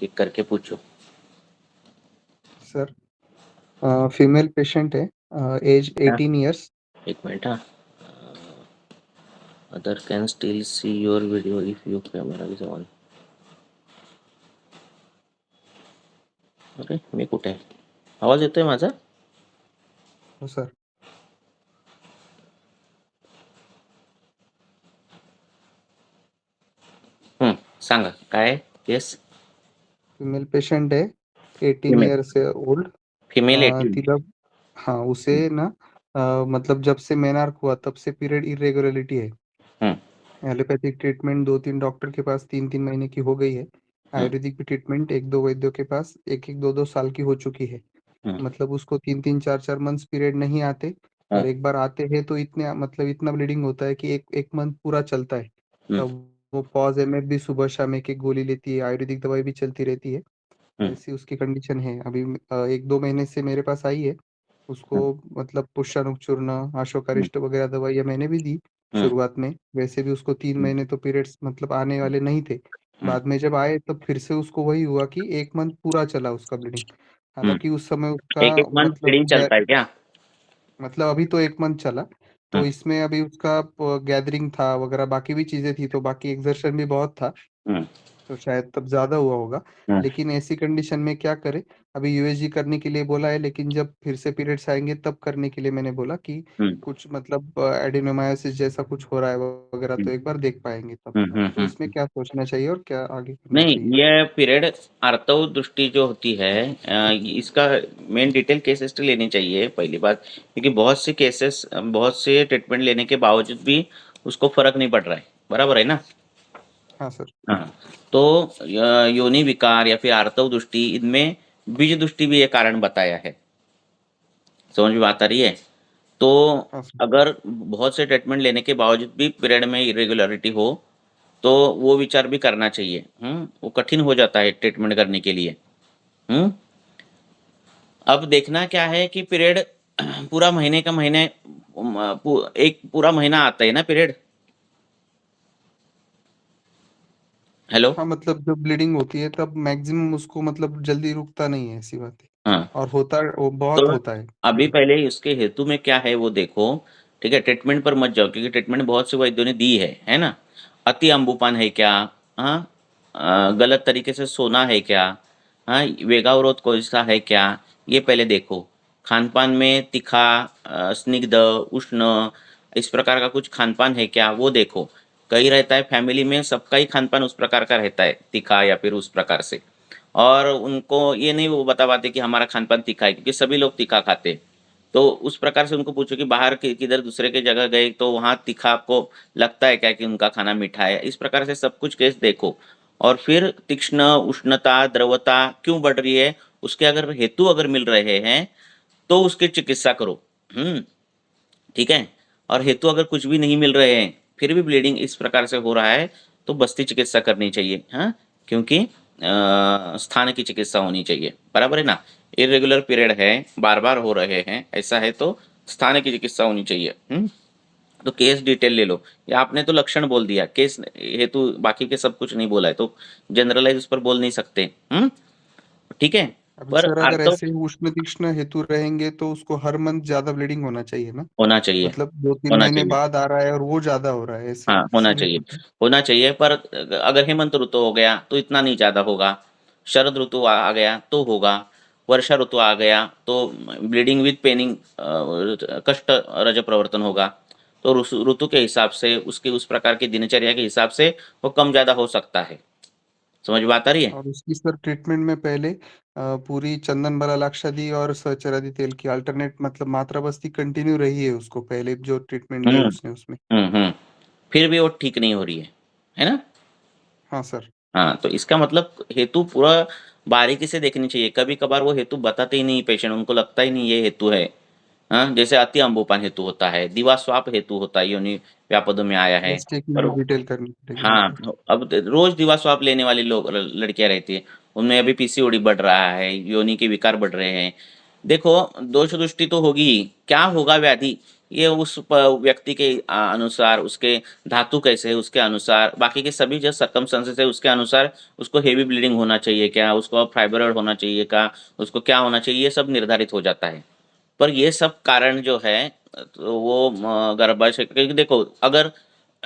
एक करके पूछो। सर फीमेल पेशेंट है एज हाँ। 18 इयर्स एक मिनट हाँ। Other can still see your video if your camera is on अरे मी कुठे आहे? आवाज़ येतोय माझा? हो सर। हम्म सांगा काय येस फीमेल पेशेंट है 18 Female. इयर्स ओल्ड फिमेल तिला हाँ उसे ना अ, मतलब जब से मेनार्क हुआ तब से पीरियड इरेगुलरिटी है। एलोपैथिक ट्रीटमेंट दो तीन डॉक्टर के पास तीन तीन महीने की हो गई है। आयुर्वेदिक भी ट्रीटमेंट एक दो वैद्यों के पास एक एक दो दो साल की हो चुकी है। हम्म मतलब उसको तीन तीन चार चार मंथ्स पीरियड नहीं आते। हाँ। और एक बार आते हैं तो इतने मतलब इतना ब्लीडिंग होता है कि एक एक मंथ पूरा चलता है। तब वो पॉज एम भी सुबह शाम एक एक गोली लेती है आयुर्वेदिक दवाई भी चलती रहती है। ऐसी उसकी कंडीशन है। अभी एक दो महीने से मेरे पास आई है उसको मतलब पुष्पानुक चूर्ण अशोकारिष्ट वगैरह दवाइयाँ मैंने भी दी शुरुआत में। वैसे भी उसको तीन महीने तो पीरियड्स मतलब आने वाले नहीं थे। बाद में जब आए तब फिर से उसको वही हुआ कि एक मंथ पूरा चला उसका ब्लीडिंग हालाँकि उस समय उसका एक एक मंथ मतलब ब्लीडिंग चलता है क्या? मतलब अभी तो एक मंथ चला। तो हम्म इसमें अभी उसका गैदरिंग था वगैरह बाकी भी चीज़ें थी तो बाकी एग्जर्शन भी बहुत था। हम्म तो शायद तब ज़्यादा हुआ होगा। हम्म लेकिन ऐसी कंडीशन में क्या करे? अभी यूएसजी करने के लिए बोला है लेकिन जब फिर से पीरियड्स आएँगे तब करने के लिए मैंने बोला कि कुछ मतलब एडिनोमायोसिस जैसा कुछ हो रहा है वगैरह तो एक बार देख पाएँगे तब। तो इसमें क्या सोचना चाहिए और क्या आगे नहीं चाहिए? ये पीरियड आर्तव दृष्टि जो होती है इसका मेन डिटेल केस हिस्ट्री लेनी चाहिए पहली बात। क्योंकि बहुत से केसेस बहुत से ट्रीटमेंट लेने के बावजूद भी उसको फ़र्क नहीं पड़ रहा है। बराबर है ना? हाँ सर। हाँ तो योनि विकार या फिर आर्तव दृष्टि इनमें बीज दृष्टि भी एक कारण बताया है। समझ में बात आ रही है? तो हाँ अगर बहुत से ट्रीटमेंट लेने के बावजूद भी पीरियड में इरेगुलरिटी हो तो वो विचार भी करना चाहिए। हम्म वो कठिन हो जाता है ट्रीटमेंट करने के लिए। हम्म अब देखना क्या है कि पीरियड पूरा महीने का महीने एक पूरा महीना आता है ना पीरियड हेलो हाँ मतलब जब ब्लीडिंग होती है तब मैक्सिमम उसको मतलब जल्दी रुकता नहीं है ऐसी बात है। हाँ। और होता वो बहुत तो होता है। अभी पहले इसके हेतु में क्या है वो देखो ठीक है ट्रीटमेंट पर मत जाओ क्योंकि ट्रीटमेंट बहुत से वैद्यों ने दी है है ना? अति अम्बुपान है क्या? हाँ? गलत तरीके से सोना है क्या? हाँ? वेगावरोध कोई है क्या? ये पहले देखो। खान पान में तीखा स्निग्ध उष्ण इस प्रकार का कुछ खान पान है क्या? वो देखो। कहीं रहता है फैमिली में सबका ही खान पान उस प्रकार का रहता है, तीखा या फिर उस प्रकार से। और उनको ये नहीं वो बता पाते कि हमारा खान पान तीखा है, क्योंकि सभी लोग तीखा खाते हैं। तो उस प्रकार से उनको पूछो कि बाहर किधर दूसरे के जगह गए तो वहाँ तीखा आपको लगता है क्या कि उनका खाना मीठा है? इस प्रकार से सब कुछ केस देखो। और फिर तीक्ष्ण, उष्णता, द्रवता क्यों बढ़ रही है? उसके अगर हेतु अगर मिल रहे हैं तो उसकी चिकित्सा करो। हम्म ठीक है? और हेतु अगर कुछ भी नहीं मिल रहे हैं फिर भी ब्लीडिंग इस प्रकार से हो रहा है तो बस्ती चिकित्सा करनी चाहिए हाँ? क्योंकि स्थान की चिकित्सा होनी चाहिए। बराबर है ना? इरेगुलर पीरियड है बार बार हो रहे हैं, ऐसा है तो स्थान की चिकित्सा होनी चाहिए हम्म? तो केस डिटेल ले लो। या आपने तो लक्षण बोल दिया केस हेतु बाकी के सब कुछ नहीं बोला है तो जनरलाइज उस पर बोल नहीं सकते हम्म? ठीक है? सर अगर आर्तव ऐसे उष्ण तीक्ष्ण हेतु रहेंगे तो उसको हर मंथ ज़्यादा ब्लीडिंग होना चाहिए ना? होना चाहिए। मतलब दो तीन होना महीने बाद आ रहा है और वो ज़्यादा हो रहा है ऐसे हाँ होना चाहिए। होना चाहिए पर अगर हेमंत ऋतु हो गया तो इतना नहीं ज़्यादा होगा। शरद ऋतु आ गया तो होगा। वर्षा ऋतु आ गया तो ब्लीडिंग विद पेनिंग कष्ट रज प्रवर्तन होगा। तो ऋतु के हिसाब से उसके उस प्रकार की दिनचर्या के हिसाब से वो कम ज़्यादा हो सकता है। समझ बात आ रही है? और उसकी सर ट्रीटमेंट में पहले पूरी चंदन बला लाक्षादी और सहचरादी तेल की अल्टरनेट मतलब मात्रा बस्ती कंटिन्यू रही है उसको पहले जो ट्रीटमेंट ली हम्म उसने उसमें। हम्म हम्म फिर भी वो ठीक नहीं हो रही है है ना? हाँ सर। हाँ तो इसका मतलब हेतु पूरा बारीकी से देखनी चाहिए कभी कभार वो हेतु बताते ही नहीं पेशेंट उनको लगता ही नहीं ये हेतु है। हाँ जैसे अति अम्बुपान हेतु होता है दिवास्वाप हेतु होता है योनि व्यापदों में आया है पर डिटेल करनी हाँ अब रोज दिवास्वाप लेने वाली लोग लड़कियाँ रहती है उनमें अभी पीसीओडी बढ़ रहा है योनि के विकार बढ़ रहे हैं। देखो दोष दृष्टि तो होगी क्या होगा व्याधि? ये उस व्यक्ति के अनुसार उसके धातु कैसे है उसके अनुसार बाकी के सभी जो सर्कमस्टेंसेस है उसके अनुसार उसको हेवी ब्लीडिंग होना चाहिए क्या? उसको फाइब्रॉइड होना चाहिए क्या उसको क्या होना चाहिए? ये सब निर्धारित हो जाता है। पर ये सब कारण जो है तो वो गर्भाशय क्योंकि देखो अगर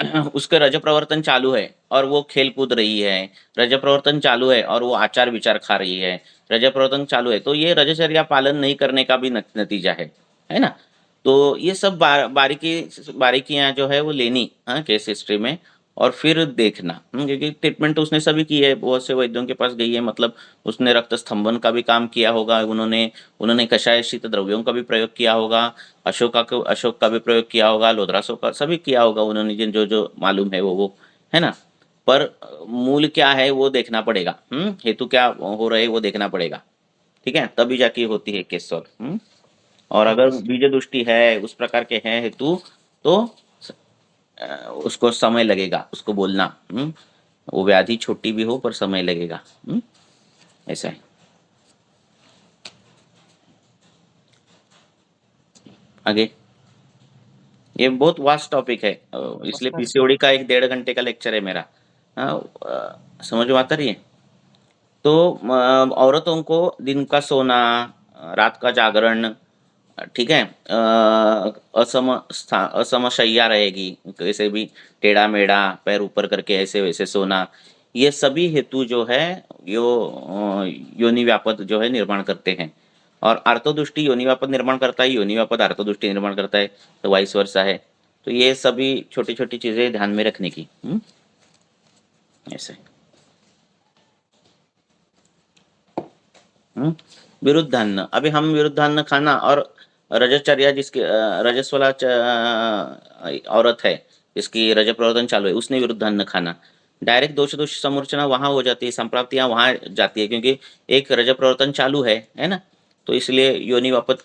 उसके रज प्रवर्तन चालू है और वो खेल कूद रही है रज प्रवर्तन चालू है और वो आचार विचार खा रही है रज प्रवर्तन चालू है तो ये रजचर्या पालन नहीं करने का भी नतीजा है है ना? तो ये सब बार, बारीकी बारीकियाँ जो है वो लेनी हाँ केस हिस्ट्री में और फिर देखना हम्म, क्योंकि ट्रीटमेंट तो उसने सभी की है बहुत से वैद्यों के पास गई है मतलब उसने रक्त स्तंभन का भी काम किया होगा उन्होंने उन्होंने कषाय शीत द्रव्यों का भी प्रयोग किया होगा अशोका को अशोक का भी प्रयोग किया होगा लोधरासो का सभी किया होगा उन्होंने जिन जो जो मालूम है वो वो है ना? पर मूल क्या है वो देखना पड़ेगा हम्म हेतु क्या हो रहे वो देखना पड़ेगा ठीक है? तभी जाके होती है केस सॉल्व हम्म? और अगर बीज दुष्टि है उस प्रकार के हैं हेतु तो उसको समय लगेगा उसको बोलना हम्म वो व्याधि छोटी भी हो पर समय लगेगा। हम्म ऐसा है। आगे। ये बहुत वास्ट टॉपिक है इसलिए पीसीओडी का एक डेढ़ घंटे का लेक्चर है मेरा। हाँ अ, समझ में आता रही है? तो औरतों को दिन का सोना रात का जागरण ठीक है? असम स्थान असम शैया रहेगी कैसे भी टेढ़ा मेढ़ा, पैर ऊपर करके ऐसे वैसे सोना, ये सभी हेतु जो है, यो योनि व्यापद जो है निर्माण करते हैं। और आर्तोदृष्टि योनि व्यापद निर्माण करता है, योनि व्यापद आर्तोदृष्टि निर्माण करता है तो वाइस वर्षा है। तो ये सभी छोटी छोटी चीज़ें ध्यान में रखने की हम्म? ऐसे। हम्म? विरुद्धान्न। अभी हम विरुद्धान्न खाना और रजचर्या जिसकी अ, रजस वाला औरत है जिसकी रज प्रवर्तन चालू है उसने विरुद्ध अन्न खाना। डायरेक्ट दोष दोष समूर्चना वहाँ हो जाती है संप्राप्तियाँ वहाँ जाती है क्योंकि एक रज प्रवर्तन चालू है है ना? तो इसलिए योनि वापत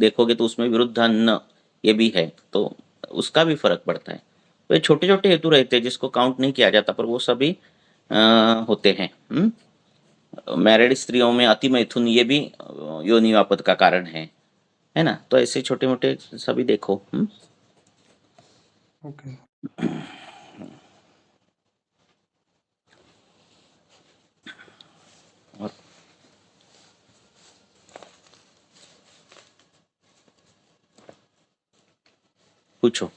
देखोगे तो उसमें विरुद्ध अन्न ये भी है तो उसका भी फ़र्क पड़ता है। तो छोटे छोटे हेतु रहते हैं जिसको काउंट नहीं किया जाता पर वो सभी अ, होते हैं हम्म? मैरिड स्त्रियों में अति मैथुन ये भी योनि वापद का कारण है। है ना? तो ऐसे छोटे मोटे सभी देखो हम्म? ओके और पूछो।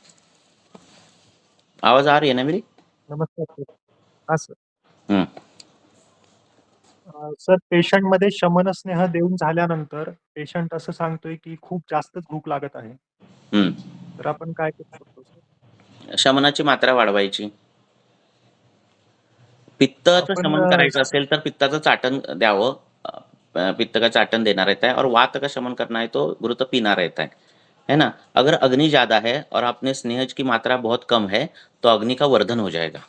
आवाज़ आ रही है ना मेरी? नमस्कार हा सर। हम्म। अ, सर पेशंटमध्ये शमनस्नेह देऊन झाल्यानंतर पेशंट असं सांगतोय की खूप जास्तच भूक लागत आहे. हम्म. तर आपण काय करू शकतो सर? शमनाची मात्रा वाढवायची. पित्ताचं आपण, शमन अ, करायचं असेल तर पित्ताचं चाटण द्यावं. अ, पित्त का चाटन देना रहता है और वात का शमन करना है तो घृत पीना रहता है. है ना? अगर अग्नि ज्यादा है और आपने स्नेहज की मात्रा बहुत कम है तो अग्नि का वर्धन हो जाएगा.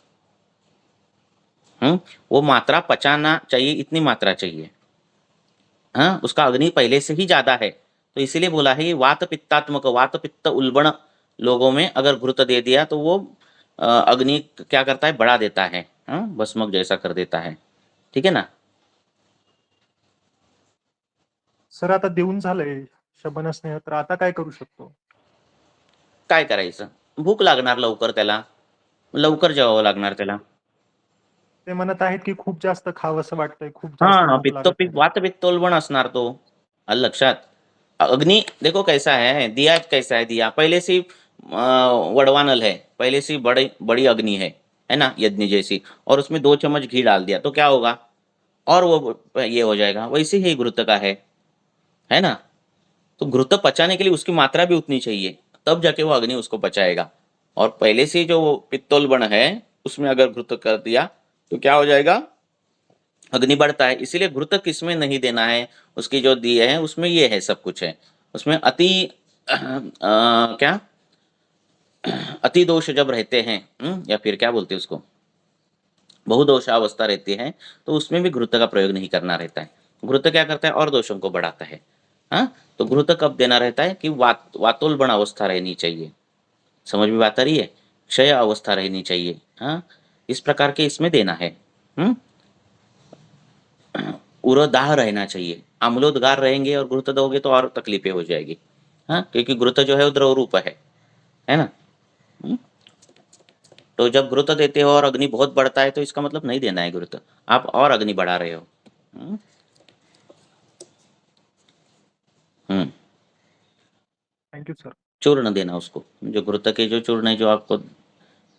हम्म वो मात्रा पचाना चाहिए इतनी मात्रा चाहिए। हाँ? उसका अग्नि पहले से ही ज़्यादा है। तो इसीलिए बोला है वात पित्तात्मक वात पित्त उल्बण लोगों में अगर घृत दे दिया तो वो अग्नि क्या करता है? बढ़ा देता है। हाँ? भस्मक जैसा कर देता है। ठीक है ना? सर आता देऊन झालंय शमनस्नेह तर आता काय करू शकतो? काय करायचं? भूक लागणार लवकर त्याला. लवकर जेवावं लागणार त्याला. ते म्हणत आहेत की खूप जास्त खावंसं वाटतंय खूप हाँ पित्त आहे. वात पित्तोल्बण असणार तो आलं लक्षात. अग्नि देखो कैसा है दिया कैसा है दिया. पहले से वड़वानल है पहले से बड़ी बड़ी अग्नि है है ना यज्ञ जैसी. और उसमें दो चम्मच घी डाल दिया तो क्या होगा? और वो ये हो जाएगा वैसे ही घृत का है है ना? तो घृत पचाने के लिए उसकी मात्रा भी उतनी चाहिए तब जाके वो अग्नि उसको पचाएगा. और पहले से जो पित्तोल है उसमें अगर घृत कर दिया तो क्या हो जाएगा? अग्नि बढ़ता है इसीलिए घृत किसमें नहीं देना है। उसकी जो दिए है उसमें ये है सब कुछ है। उसमें अति क्या? अति दोष जब रहते हैं हम्म, या फिर क्या बोलते हैं उसको? बहुदोषावस्था रहती है तो उसमें भी घृत का प्रयोग नहीं करना रहता है। घृत क्या करता है? और दोषों को बढ़ाता है। हाँ तो घृत कब देना रहता है कि वात वातोलबण अवस्था रहनी चाहिए। समझ में बात आ रही है? क्षय अवस्था रहनी चाहिए। हाँ इस प्रकार के इसमें देना है। हम्म? उरदाह रहना चाहिए। आम्लोदगार रहेंगे और घृत दोगे तो और तकलीफें हो जाएगी। हाँ क्योंकि घृत जो है वो द्रव रूप है। है ना? हम्म? तो जब घृत देते हो और अग्नि बहुत बढ़ता है तो इसका मतलब नहीं देना है घृत आप और अग्नि बढ़ा रहे हो? हम्म? थँक्यू सर चूर्ण देना उसको। जो घृत के जो चूर्ण है जो आपको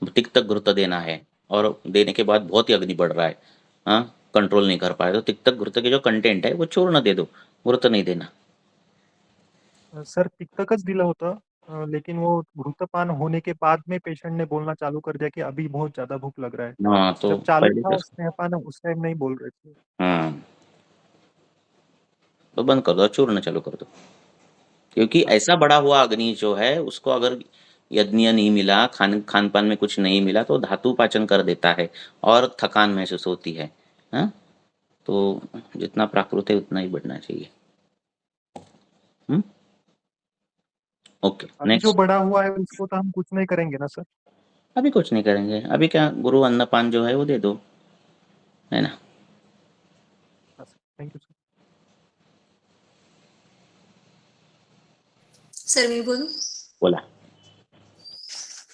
तिक्त घृत देना है। और देने के बाद बहुत ही अग्नि बढ़ रहा है। हाँ कंट्रोल नहीं कर पाए तो तिक्त घृत के जो कंटेंट है वो चूर्ण दे दो घृत नहीं देना। सर तिक्तकच दिलं होतं लेकिन वो घृतपान होने के बाद में पेशेंट ने बोलना चालू कर दिया कि अभी बहुत ज़्यादा भूख लग रहा है। हाँ तो जब चालू था तो स्नेहपान उस टाइम नहीं बोल रहे थे। हाँ। तो बंद कर दो चूर्ण चालू कर दो। क्योंकि ऐसा बड़ा हुआ अग्नि जो है उसको अगर यज्ञ नहीं मिला खान खान पान में कुछ नहीं मिला तो धातु पाचन कर देता है और थकान महसूस होती है हाँ? तो जितना प्राकृत है उतना ही बढ़ना चाहिए। हम्म? ओके अभी जो बड़ा हुआ है उसको तो हम कुछ नहीं करेंगे ना सर? अभी कुछ नहीं करेंगे। अभी क्या गुरु अन्नपान जो है वो दे दो है ना? हाँ sir, thank you sir. Sir मी बोलू? बोला।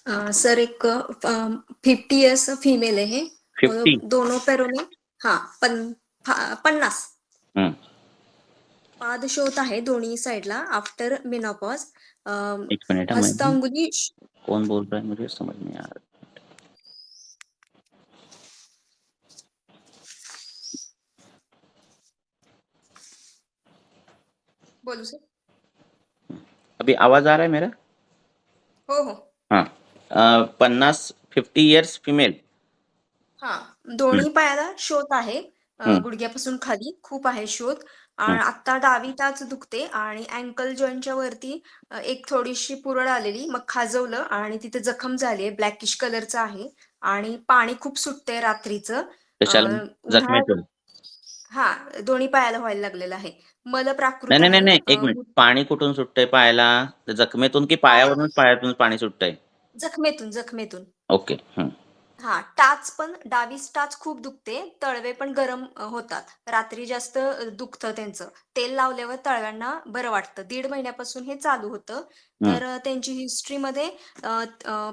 सर एक फिफ्टी इयर्स फीमेल है. दोनों पैरों में हाँ पन पन्नास. हम्म. पाद शोथ आहे दोन्ही साईडला आफ्टर मेनोपॉज एक मिनट है हस्त मैं अंगुली कौन बोल रहा है मुझे समझ नहीं आ रहा बोलू सर. अभी आवाज़ आ रहा है मेरा? हो हो. पन्नास फिफ्टी इयर्स फीमेल हा दोन्ही पायाला शोथ आहे. अ, हम्म. गुडघ्यापासून खाली खूप आहे शोथ आणि आता डावी टाच दुखते आणि अँकल जॉईंटच्या वरती अ, एक थोडीशी पुरळ आलेली मग खाजवलं आणि तिथे जखम झाली आहे ब्लॅकिश कलरचं आहे. आणि पाणी खूप सुटतंय रात्रीचं. कशाला? अ, उन्हाळ्यात जखमेतून? हा दोन्ही पायाला व्हायला लागलेलं आहे. मल प्राकृत नाही नाही नाही आहे नाही अ, एक मिनिट. पाणी कुठून सुटतंय पायाला? तर जखमेतून की पायावरूनच पायातून पाणी सुटतंय? जखमेतून जखमेतून. ओके. हा टाच पण डावीच टाच खूप दुखते तळवे पण गरम होतात. रात्री जास्त दुखतं त्यांचं. तेल लावल्यावर तळव्यांना बरं वाटतं. दीड महिन्यापासून हे चालू होतं. तर त्यांची हिस्ट्रीमध्ये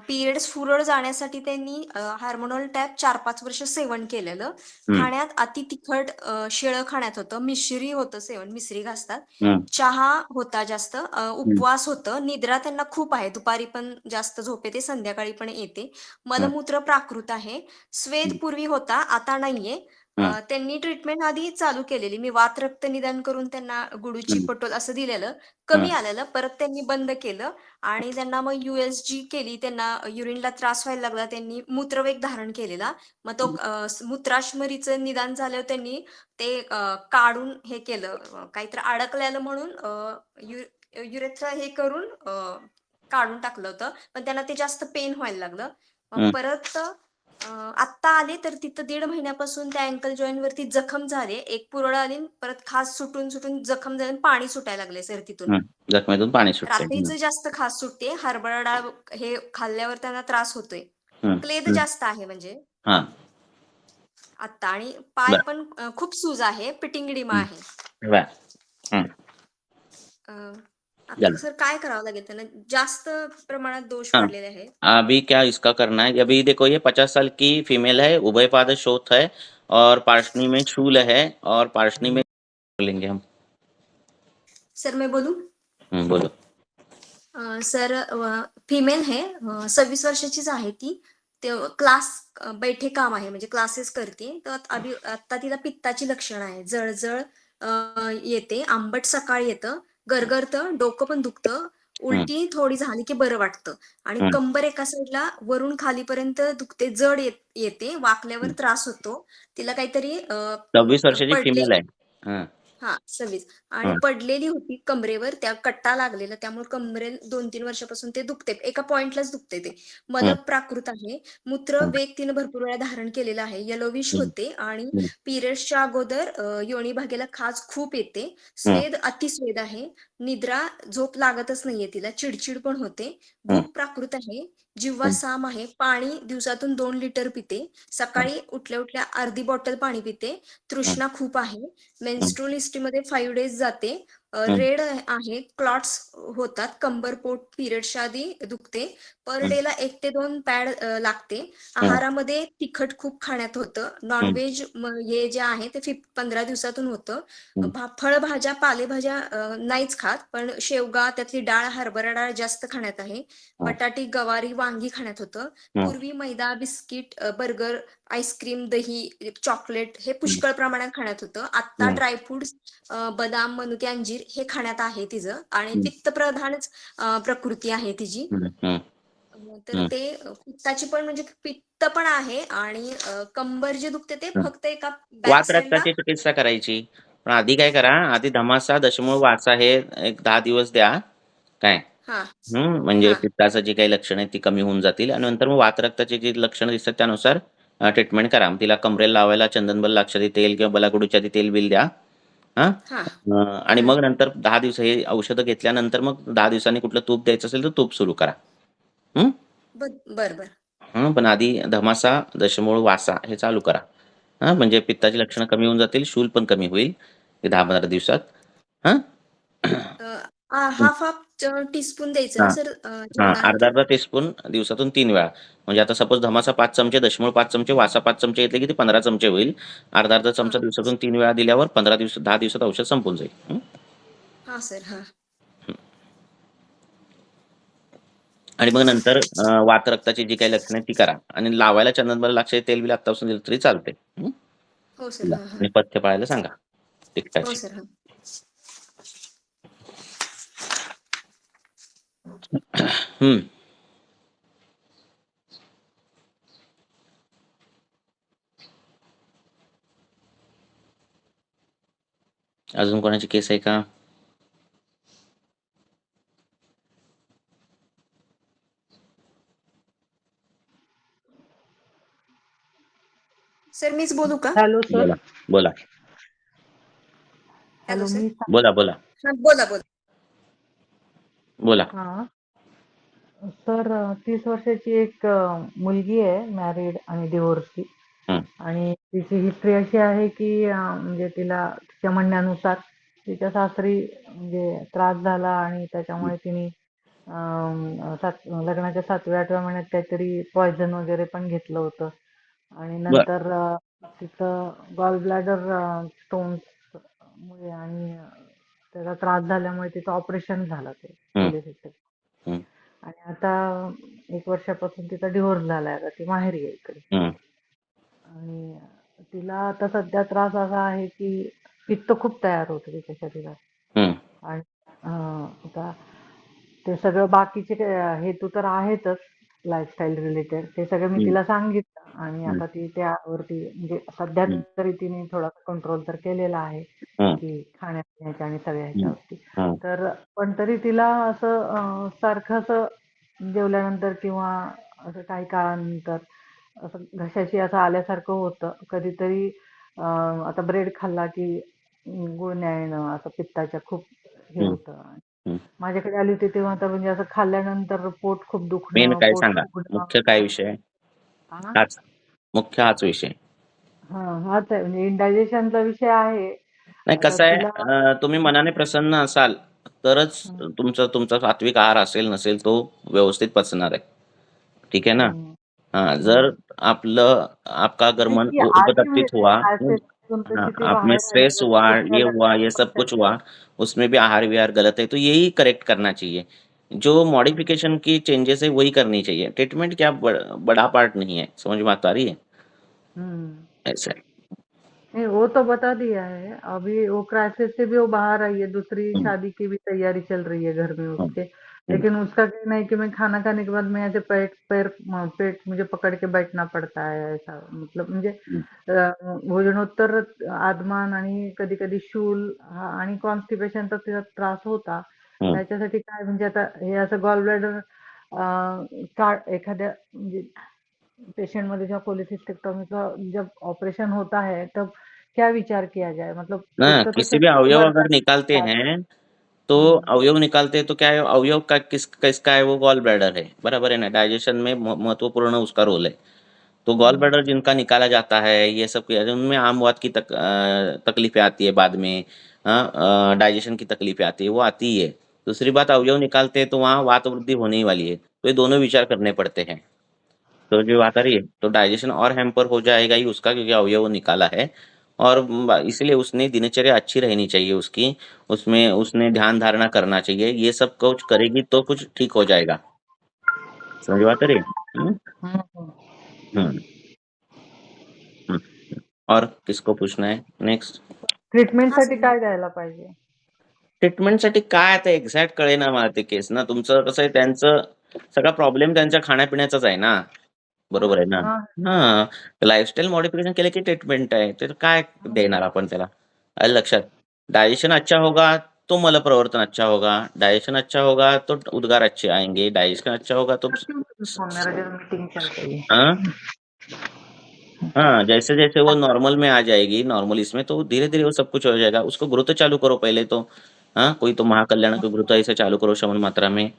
पिरियड्स फुरळ जाण्यासाठी त्यांनी हार्मोनल टॅब चार पाच वर्ष सेवन केलेलं. खाण्यात अति तिखट शिळं खाण्यात होतं. मिश्री होतं सेवन मिश्री घासतात. चहा होता जास्त उपवास होतं. निद्रा त्यांना खूप आहे. दुपारी पण जास्त झोप येते संध्याकाळी पण येते. मलमूत्र प्राकृत आहे. स्वेद. पूर्वी होता आता नाहीये. त्यांनी ट्रीटमेंट आधी चालू केलेली. मी वात रक्त निदान करून त्यांना गुडूची. पटोल असं दिलेलं. कमी. आलेलं. परत त्यांनी बंद केलं. आणि त्यांना मग युएसजी केली. त्यांना युरिनला त्रास व्हायला लागला. त्यांनी मूत्रवेग धारण केलेला. मग तो मूत्राश्मरीचं निदान झाल्यावर त्यांनी ते काढून हे केलं. काहीतरी अडकलेलं म्हणून युरेथ्रा हे करून काढून टाकलं होतं. पण त्यांना ते जास्त पेन व्हायला लागलं. परत आत्ता आले तर तिथं दीड महिन्यापासून त्या अँकल जॉईंट वरती जखम झाले एक पुरळ आली परत खास सुटून सुटून जखम झाली पाणी सुटायला लागले सर तिथून. जखमेतून पाणी रात्रीचं जास्त खास सुटते हरभरा डाळ हे खाल्ल्यावर त्यांना त्रास होतोय. क्लेद. जास्त आहे म्हणजे आता आणि पाय. पण खूप सूज आहे पिटिंगडिमा. आहे झालं. सर काय करावं लागेल त्यांना? जास्त प्रमाणात दोष हाँ. वाढलेले आहे अभी क्या इसका करना है? अभी देखो ये पचास साल की फीमेल है उभय पाद शोथ है और पार्शनी में शूल है और पार्शनी में लेंगे हम। सर मैं बोलू? बोलो। सर फिमेल अ, सव्वीस वर्षाचीच आहे ती. ते क्लास बैठे काम आहे म्हणजे क्लासेस करते. तर अभि आता तिला पित्ताची लक्षणं आहे जळजळ येते आंबट सकाळी येतं. गरगरतं डोकं पण दुखतं. उलटी थोडी झाली की बरं वाटतं. आणि. कंबर एका साईडला वरून खालीपर्यंत दुखते जड येत वाकल्यावर. त्रास होतो. तिला काहीतरी सव्वीस वर्षाची फीमेल आहे. हा सव्वीस आणि. पडलेली होती कमरेवर त्या कट्टा लागलेला त्यामुळे कमरे दोन तीन वर्षापासून ते दुखते एका पॉइंटलाच दुखते ते हम्म. प्राकृत आहे मूत्र. वेग तिनं भरपूर वेळा धारण केलेला आहे यलोविश. होते आणि. पिरियड्सच्या अगोदर अ, योनी भागेला खाज खूप येते स्वेद अतिस्वेद आहे निद्रा झोप लागतच नाहीये तिला चिडचिड पण होते. भूक प्राकृत आहे जिव्हा. साम आहे पाणी दिवसातून दोन लिटर पिते सकाळी उठल्या उठल्या अर्धी बॉटल पाणी पिते तृष्णा खूप आहे मेन्स्ट्रुअल हिस्ट्रीमध्ये फाईव्ह डेज जाते. रेड आहे क्लॉट्स होतात कंबर पोट पिरियडच्या आधी दुखते पर हं. डेला एक ते दोन पॅड लागते. आहारामध्ये तिखट खूप खाण्यात होतं. नॉनव्हेज हे जे आहे ते फिफ पंधरा दिवसातून होतं. फळभाज्या पालेभाज्या नाहीच खात पण शेवगा त्यातली डाळ हरभरा डाळ जास्त खाण्यात आहे. बटाटी गवारी वांगी खाण्यात होतं. पूर्वी मैदा बिस्किट बर्गर आईस्क्रीम दही चॉकलेट हे पुष्कळ प्रमाणात खाण्यात होतं. आता. ड्रायफ्रुट्स बदाम मनुके अंजीर हे खाण्यात आहे तिचं आणि. पित्तप्रधानच प्रकृती आहे तिची. तर. ते पित्ताची पण म्हणजे पित्त पण आहे आणि कंबर जे दुखते ते. फक्त एका चिकित्सा करायची पण आधी काय करा आधी धमासा दशमूळ वाचा हे एक दहा दिवस द्या काय म्हणजे. पित्ताचं जी काही लक्षणं आहेत ती कमी होऊन जातील आणि नंतर मग वात रक्ताची जी लक्षणं दिसतात त्यानुसार ट्रीटमेंट करा तिला कमरेला लावायला चंदनबल लाक्षादी तेल किंवा बलाकुडूच्या तेल बिल द्या हां? आणि मग नंतर दहा दिवस हे औषधं घेतल्यानंतर मग दहा दिवसांनी कुठलं तूप द्यायचं असेल तर तूप सुरू करा. हं? बर बर बर. हं, पण आधी धमासा दशमूळ वासा हे चालू करा. हां म्हणजे पित्ताची लक्षणं कमी होऊन जातील शूल पण कमी होईल दहा पंधरा दिवसात. हां? हाफ हाफ टीस्पून द्यायचं. ना हा. सर अ, हां अर्धा अर्धा टीस्पून दिवसातून तीन वेळा. म्हणजे आता सपोज धमासा पाच चमचे दशमूळ पाच चमचे वासा पाच चमचे घेतले की ते पंधरा चमचे होईल. अर्धा अर्धा चमचा हा. दिवसातून तीन वेळा दिल्यावर पंधरा दिवस दहा दिवसात औषध संपून जाईल. हं? हा सर हा. आणि मग नंतर अं, वात रक्ताची जी काही लक्षणं आहेत ती करा. आणि लावायला चंदनबल लक्ष तेल बिल आत्तापासून दिलं तरी चालते हं? हो सर हा हा. आणि पथ्य पाळायला सांगा. हो सर हा. हम्म अजून कोणाची केस आहे का? सर मीच बोलू का? हॅलो सर बोला बोला. हॅलो बोला बोला. बोला बोला. बोला. हा. सर तीस वर्षाची एक मुलगी आहे मॅरिड आणि डिवोर्सची. आणि तिची हिस्ट्री अशी आहे की अ, म्हणजे तिला तिच्या म्हणण्यानुसार तिच्या सासरी म्हणजे त्रास झाला आणि त्याच्यामुळे तिने सात लग्नाच्या सातव्या आठव्या महिन्यात काहीतरी पॉयझन वगैरे पण घेतलं होतं आणि बर. नंतर अ, तिचं गॉल ब्लॅडर स्टोन्स मुळे आणि त्याचा त्रास झाल्यामुळे तिचं ऑपरेशन झालं ते. आणि आता एक वर्षापासून तिचा डिव्होर्स झालाय आता ती माहेरी आहे इकडे. आणि तिला आता सध्या त्रास असा आहे की पित्त खूप तयार होतं तिच्या शरीरात. आणि अं, आता ते सगळं बाकीचे हेतू तर आहेतच लाईफस्टाईल रिलेटेड ते सगळं मी. तिला सांगितलं. आणि. आता ती त्यावरती म्हणजे सध्या. तरी तिने थोडा कंट्रोल तर केलेला आहे. की खाण्यापिण्याच्या आणि सगळ्या ह्याच्यावरती. तर पण तरी तिला असं सारखं असं जेवल्यानंतर किंवा असं काही काळानंतर असं घशाची असं आल्यासारखं होतं कधीतरी आता ब्रेड खाल्ला की गुळण्या येणं असं पित्ताच्या खूप हे. होतं. माझ्याकडे आली होती तेव्हा तर म्हणजे असं खाल्ल्यानंतर पोट खूप मेन दुखणं काय सांगा मुख्य काय विषय हा? हाच. मुख्य हाच विषय. हा हाच आहे. म्हणजे इंडायजेशनचा विषय आहे. नाही आता कसं आहे तिला अं, तुम्ही मनाने प्रसन्न असाल तरच हं, तुमचा तुमचा सात्विक आहार असेल नसेल तो व्यवस्थित पचणार आहे. ठीक है ना? हं, हाँ हं. जर आपलं आपका अगर मन उ- हुआ हाँ आप में बाहेर आली स्ट्रेस हुआ ये हुआ ये सब कुछ हुआ उसमें भी आहार विहार गलत है तो यही करेक्ट करना चाहिए. जो मॉडिफिकेशन की चेंजेस है वही करनी चाहिए। ट्रीटमेंट क्या बड़, बड़ा पार्ट नहीं है समझ में आता रही है? हम्म। ऐसा नहीं वो तो बता दिया है। अभी वो क्राइसिस से भी वो बाहर आई है दूसरी हम्म, शादी की भी तैयारी चल रही है घर में हम्म, उसके। लेकिन उसका कहना है कि मैं खाना खाने के बाद मैं ऐसे पेट पैर पेट मुझे पकड़ के बैठना पड़ता है ऐसा मतलब म्हणजे अं, भोजनोत्तर आदमान आणि कधी कधी शूल आणि कॉन्स्टिपेशनचा तिला त्रास होता त्याच्यासाठी काय म्हणजे आता हे असं गॉल ब्लॅडर एखाद्या म्हणजे पेशेंट में जब कोलिसिस्टेक्टोमी जब ऑपरेशन होता है तब क्या विचार किया जाए मतलब ना तो किसी भी अवयव अगर निकालते हैं तो अवयव निकालते हैं तो क्या है अवयव का किस किसका है वो गॉल ब्लैडर है बराबर है ना? डाइजेशन में महत्वपूर्ण उसका रोल है। तो गॉल ब्लैडर जिनका निकाला जाता है ये सब किया उनमें आम वात की तक, तकलीफें आती है बाद में हाँ डाइजेशन की तकलीफें आती है वो आती ही है। दूसरी बात अवयव निकालते हैं तो वहाँ वात वृद्धि होने ही वाली है। तो ये दोनों विचार करने पड़ते हैं। तो जो बात आ रही है तो डाइजेशन और हैम्पर हो जाएगा ही उसका क्योंकि अवयव निकाला है। और इसलिए उसने दिनचर्या अच्छी रहनी चाहिए उसकी। उसमें उसने ध्यान धारणा करना चाहिए। ये सब कुछ करेगी तो कुछ ठीक हो जाएगा। समझ बात आ रही है? हम्म? हम्म, हम्म. हम्म। हम्म. और किसको पूछना है? नेक्स्ट ट्रीटमेंटसाठी काय द्यायला पाहिजे। ट्रीटमेंटसाठी काय आता एक्झॅक्ट कळेना मला ते केस ना तुमचं कसं आहे त्यांचं सगळा प्रॉब्लेम त्यांच्या खाण्यापिण्याचाच आहे ना. बरोबर आहे ना. हा. हा. लाईफस्टाईल मॉडिफिकेशन केलं की ट्रीटमेंट आहे. तर काय देणार आपण त्याला? आलं लक्षात? डाइजेशन अच्छा होगा तो मल प्रवर्तन अच्छा होगा. डाइजेशन अच्छा होगा तो उद्गार अच्छे आएँगे. डाइजेशन अच्छा होगा तो मीटिंग चल रही है हाँ? हाँ जैसे जैसे वो नॉर्मल में आ जाएगी नॉर्मल इसमें तो धीरे धीरे वो सब कुछ हो जाएगा. उसको गुरुत्व चालू करो पहले तो. हाँ कोई तो महाकल्याण को गुरुत्व ऐसे चालू करो शमन मात्रा में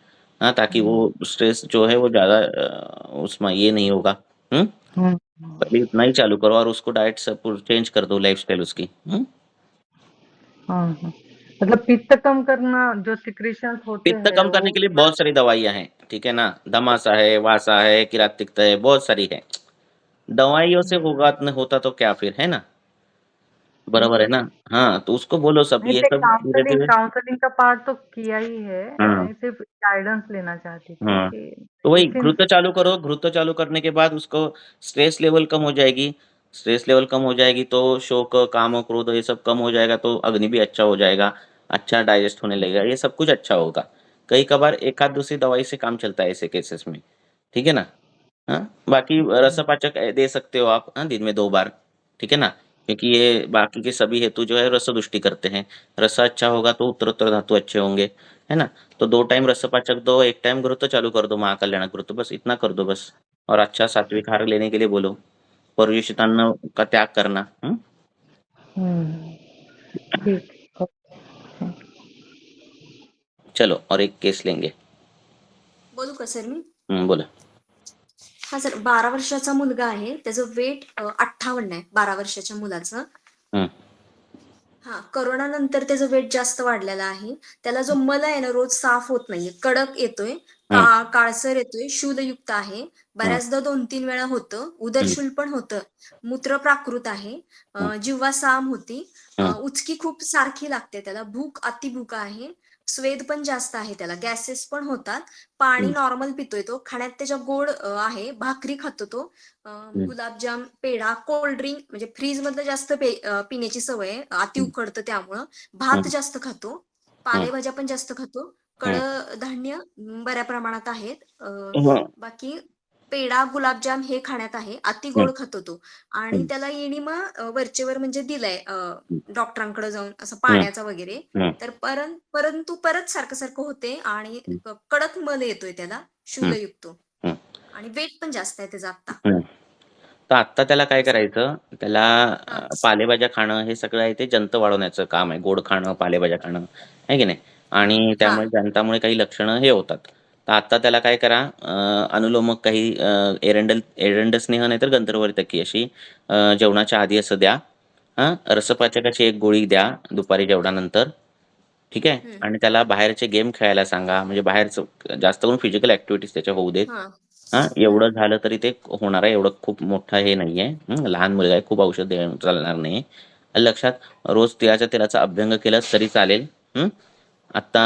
हाँ ताकि वो स्ट्रेस जो है वो ज़्यादा उसमें ये नहीं होगा हम्म? हम्म. पहले इतना ही चालू करो और उसको डाइट सब चेंज कर दो लाइफस्टाइल उसकी हम्म? हाँ, हाँ. मतलब पित्त कम करना जो सिक्रेशंस होते पित्त कम करने के लिए बहुत सारी दवाइयाँ हैं ठीक है ना? दमासा है वासा है किरातिकता है बहुत सारी है। दवाइयों से होगा होता तो क्या फिर है ना? बराबर है ना? हाँ तो उसको बोलो सब नहीं ये सब धीरे काउंसलिंग धीरे काउंसलिंग का पार्ट तो किया ही है। हाँ। मैं सिर्फ़ गाइडेंस लेना चाहती थी हाँ। कि तो वही medicine- घृत चालू करो घृत चालू करने के बाद उसको स्ट्रेस लेवल कम हो जाएगी। स्ट्रेस लेवल कम हो जाएगी तो शोक काम क्रोध ये सब कम हो जाएगा तो अग्नि भी अच्छा हो जाएगा। अच्छा डाइजेस्ट होने लगेगा ये सब कुछ अच्छा होगा। कई कबार एक आध दूसरी दवाई से काम चलता है ऐसे केसेस में। ठीक है ना? हाँ? बाकी रसपाचक दे सकते हो आप हाँ दिन में दो बार। ठीक है ना? क्योंकि ये बाकी के सभी हेतु जो है रस दुष्टि करते हैं। रस अच्छा होगा तो उत्तरोत्तर धातु अच्छे होंगे है ना? तो दो टाइम रसपाचक दो एक टाइम घृत चालू कर दो महाकल्याण घृत बस इतना कर दो बस। और अच्छा सात्विक आहार लेने के लिए बोलो परयुषित अन्न का त्याग करना हम्म? हम्म. चलो और एक केस लेंगे। बोलो का सर हम्म, बोला। हा सर बारा वर्षाचा मुलगा आहे त्याचं वेट अठ्ठावन्न आहे बारा वर्षाच्या मुलाचं. हा. करोना नंतर त्याचं वेट जास्त वाढलेलं आहे. त्याला जो मल आहे ना रोज साफ होत नाहीये कडक येतोय का काळसर येतोय शूलयुक्त आहे. बऱ्याचदा दोन तीन वेळा होतं उदरशूल पण होतं. मूत्र प्राकृत आहे जिव्हा साम होती. उचकी खूप सारखी लागते त्याला भूक अतिभूक आहे. स्वेद पण जास्त आहे त्याला गॅसेस पण होतात. पाणी. नॉर्मल पितोय तो. खाण्यात त्याच्या गोड आहे. भाकरी खातो तो. गुलाबजाम पेढा कोल्ड ड्रिंक म्हणजे फ्रीज मधलं जास्त पिण्याची सवय आहे. अति उकडतं त्यामुळं. भात. जास्त खातो. पालेभाज्या पण जास्त खातो. कडधान्य बऱ्या प्रमाणात आहेत. बाकी पेढा गुलाबजाम हे खाण्यात आहे. अति गोड खातो तो. आणि. त्याला येणीमा वरचेवर म्हणजे दिलंय डॉक्टरांकडे जाऊन असं पाण्याचा वगैरे. तर परं परंतु परत सारखं सारखं होते आणि कडक मल येतोय त्याला हम्म. आणि वेट पण जास्त आहे त्याचं आता. तर आत्ता त्याला काय करायचं? त्याला पालेभाज्या खाणं हे सगळं आहे ते जंत वाढवण्याचं काम आहे. गोड खाणं पालेभाज्या खाणं. आहे की नाही? आणि त्यामुळे जंतामुळे काही लक्षणं हे होतात. तर आता त्याला काय करा अनुलोमक काही एरंडल एरंड स्नेह नाही तर गंधर्वर्तकी अशी जेवणाच्या आधी असं द्या. हां रसपाचकाची एक गोळी द्या दुपारी जेवणानंतर. ठीक आहे. आणि त्याला बाहेरचे गेम खेळायला सांगा. म्हणजे बाहेरचं जास्त करून फिजिकल ऍक्टिव्हिटीज त्याच्या होऊ देत. हा. एवढं झालं तरी ते होणार आहे. एवढं खूप मोठं हे नाहीये. लहान मुलगा आहे. खूप औषध चालणार नाही. लक्षात रोज तिळाच्या तेलाचा अभ्यंग केलास तरी चालेल? आता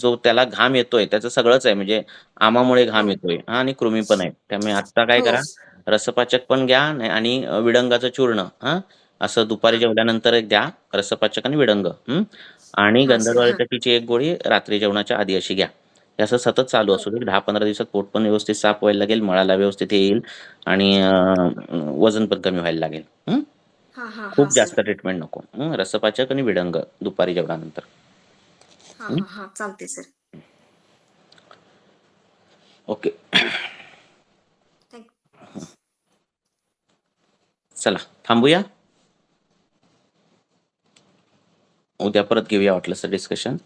जो त्याला घाम येतोय त्याचं सगळंच आहे म्हणजे आमामुळे घाम येतोय हा आणि कृमी पण आहे त्यामुळे आता काय हो. करा रसपाचक पण घ्या आणि- विडंगाचं चूर्ण हा असं दुपारी जेवल्यानंतर एक द्या रसपाचक आणि विडंग हं? आणि हा, सर, गंधर्वचकीची एक गोळी रात्री जेवणाच्या आधी अशी घ्या हे असं सतत चालू असू दे दहा पंधरा दिवसात पोट पण व्यवस्थित साफ व्हायला लागेल मळाला व्यवस्थित येईल आणि अं, वजन पण कमी व्हायला लागेल हं? हा हा हा खूप सर. जास्त ट्रीटमेंट नको हं? रसपाचक आणि विडंग दुपारी जेवणानंतर हा हा हा चालते सर ओके चला थांबूया. उद्या परत घेऊया वाटलं डिस्कशन